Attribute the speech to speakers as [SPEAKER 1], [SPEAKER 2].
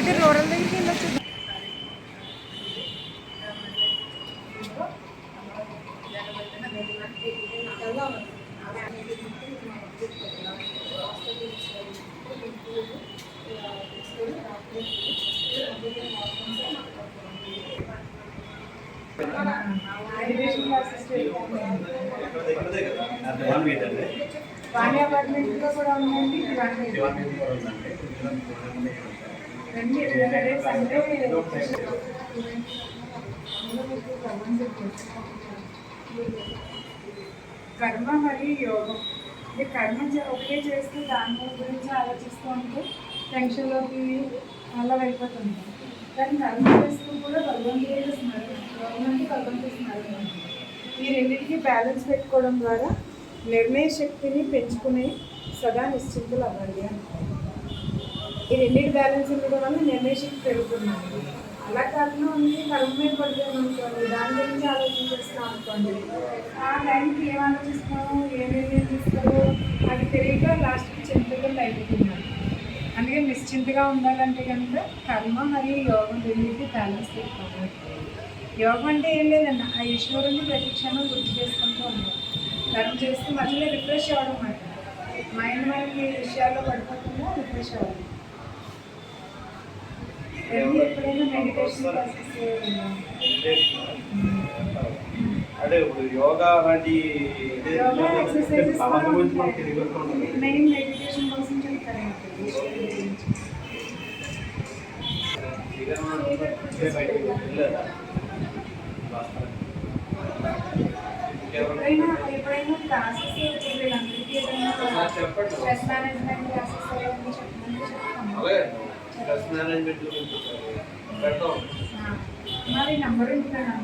[SPEAKER 1] అంటే రూరల్ దగ్గరికి వెళ్ళొచ్చు వాణి అపార్ట్మెంట్లో కూడా ఉందండి వాణి రండి రేపు సండే కర్మ మరియు యోగం. ఇది కర్మ ఒకే చేస్తే చేస్తూ దాని గురించి ఆలోచిస్తూ ఉంటే టెన్షన్లోకి అలా వెళ్ళిపోతుంది. కానీ కర్మ చేస్తూ కూడా భగవంతుడు స్మరణ యోగం భగవంతుడు స్మరణ ఈ రెండింటికి బ్యాలెన్స్ పెట్టుకోవడం ద్వారా నిర్ణయ శక్తిని పెంచుకునే సదా నిశ్చింతలు అవ్వండి అంటారు ఈ రెండింటి బ్యాలెన్స్ ఉండడం వల్ల నిర్ణయ పెరుగుతున్నాను అలా కాకుండా ఉంది కరువు మీద పడుతుంది అనుకోండి దాని గురించి ఆలోచించేస్తున్నాం అనుకోండి ఆ టైంకి ఏం ఆలోచిస్తున్నాము ఏ నిర్ణయం అది తెలియక లాస్ట్కి చింతగా అయిపోతున్నాను అందుకే నిశ్చింతగా ఉండాలంటే కనుక కర్మ మరియు యోగం రెండింటి బ్యాలెన్స్ పెట్టుకోవాలి యోగం అంటే ఏం లేదండి ఆ ఈశ్వరుని ప్రతి క్షణం గుర్తు చేసుకుంటూ ఉన్నాం కర్మ చేస్తే మళ్ళీ రిఫ్రెష్ అవ్వడం మాట. మైండ్ మనకి విషయాల్లో పడిపోకుండా రిఫ్రెష్ అవ్వాలి ఎవరు ఎప్పుడైనా మెడిటేషన్ క్లాసెస్
[SPEAKER 2] అంటే ఇప్పుడు యోగా లాంటి ఇదే
[SPEAKER 1] యోగా exercises
[SPEAKER 2] సామాన్య గురించి మనకి తెలియకుండా.
[SPEAKER 1] ఎప్పుడైనా ఎప్పుడైనా క్లాసెస్
[SPEAKER 2] చెప్పండి.
[SPEAKER 1] స్ట్రెస్ మేనేజ్మెంట్ క్లాసెస్
[SPEAKER 2] అలాగే
[SPEAKER 1] మరి నంబర్ ఉంటున్నాను